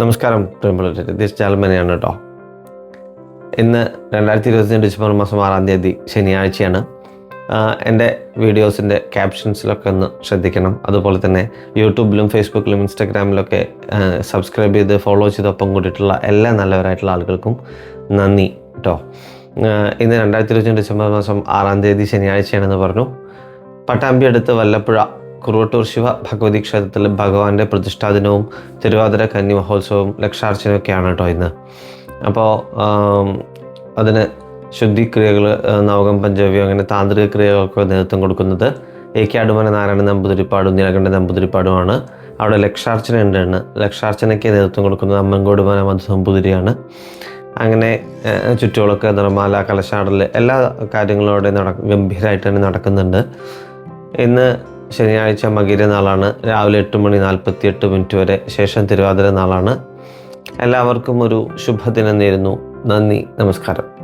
നമസ്കാരം ദിസ് ചാൽമനയാണ് കേട്ടോ. ഇന്ന് രണ്ടായിരത്തി ഇരുപത്തി ഡിസംബർ മാസം ആറാം തീയതി ശനിയാഴ്ചയാണ്. എന്റെ വീഡിയോസിന്റെ ക്യാപ്ഷൻസിലൊക്കെ ഒന്ന് ശ്രദ്ധിക്കണം. അതുപോലെ തന്നെ യൂട്യൂബിലും ഫേസ്ബുക്കിലും ഇൻസ്റ്റാഗ്രാമിലൊക്കെ സബ്സ്ക്രൈബ് ചെയ്ത് ഫോളോ ചെയ്തൊപ്പം കൂടിയിട്ടുള്ള എല്ലാ നല്ലവരായിട്ടുള്ള ആളുകൾക്കും നന്ദി കേട്ടോ. ഇന്ന് രണ്ടായിരത്തി ഇരുപത്തി ഡിസംബർ മാസം ആറാം തീയതി ശനിയാഴ്ചയാണെന്ന് പറഞ്ഞു. പട്ടാമ്പി അടുത്ത് വല്ലപ്പുഴ കുറുവട്ടൂർ ശിവ ഭഗവതി ക്ഷേത്രത്തിൽ ഭഗവാന്റെ പ്രതിഷ്ഠാ ദിനവും തിരുവാതിര കന്നി മഹോത്സവവും ലക്ഷാർച്ചനയൊക്കെയാണ് കേട്ടോ ഇന്ന്. അപ്പോൾ അതിന് ശുദ്ധിക്രിയകൾ നവകം പഞ്ചവ്യം അങ്ങനെ താന്ത്രിക ക്രിയകൾക്ക് നേതൃത്വം കൊടുക്കുന്നത് എ കെ അടുമന നാരായണ നമ്പൂതിരിപ്പാടും നീലകണ്ഠ നമ്പൂതിരിപ്പാടുമാണ്. അവിടെ ലക്ഷാർച്ചന ഉണ്ട് ലക്ഷാർച്ചനയ്ക്ക് നേതൃത്വം കൊടുക്കുന്നത് അമ്മൻകോടുമന മധു മധുസമ്പൂതിരിയാണ്. അങ്ങനെ ചുറ്റുകളൊക്കെ നിറമാല കലശാടൽ എല്ലാ കാര്യങ്ങളും അവിടെ നട ഗംഭീരമായിട്ട് തന്നെ നടക്കുന്നുണ്ട്. ഇന്ന് ശനിയാഴ്ച മകീര നാളാണ്. രാവിലെ എട്ട് മണി നാൽപ്പത്തി എട്ട് മിനിറ്റ് വരെ ശേഷം തിരുവാതിര നാളാണ്. എല്ലാവർക്കും ഒരു ശുഭദിനം നേരുന്നു. നന്ദി നമസ്കാരം.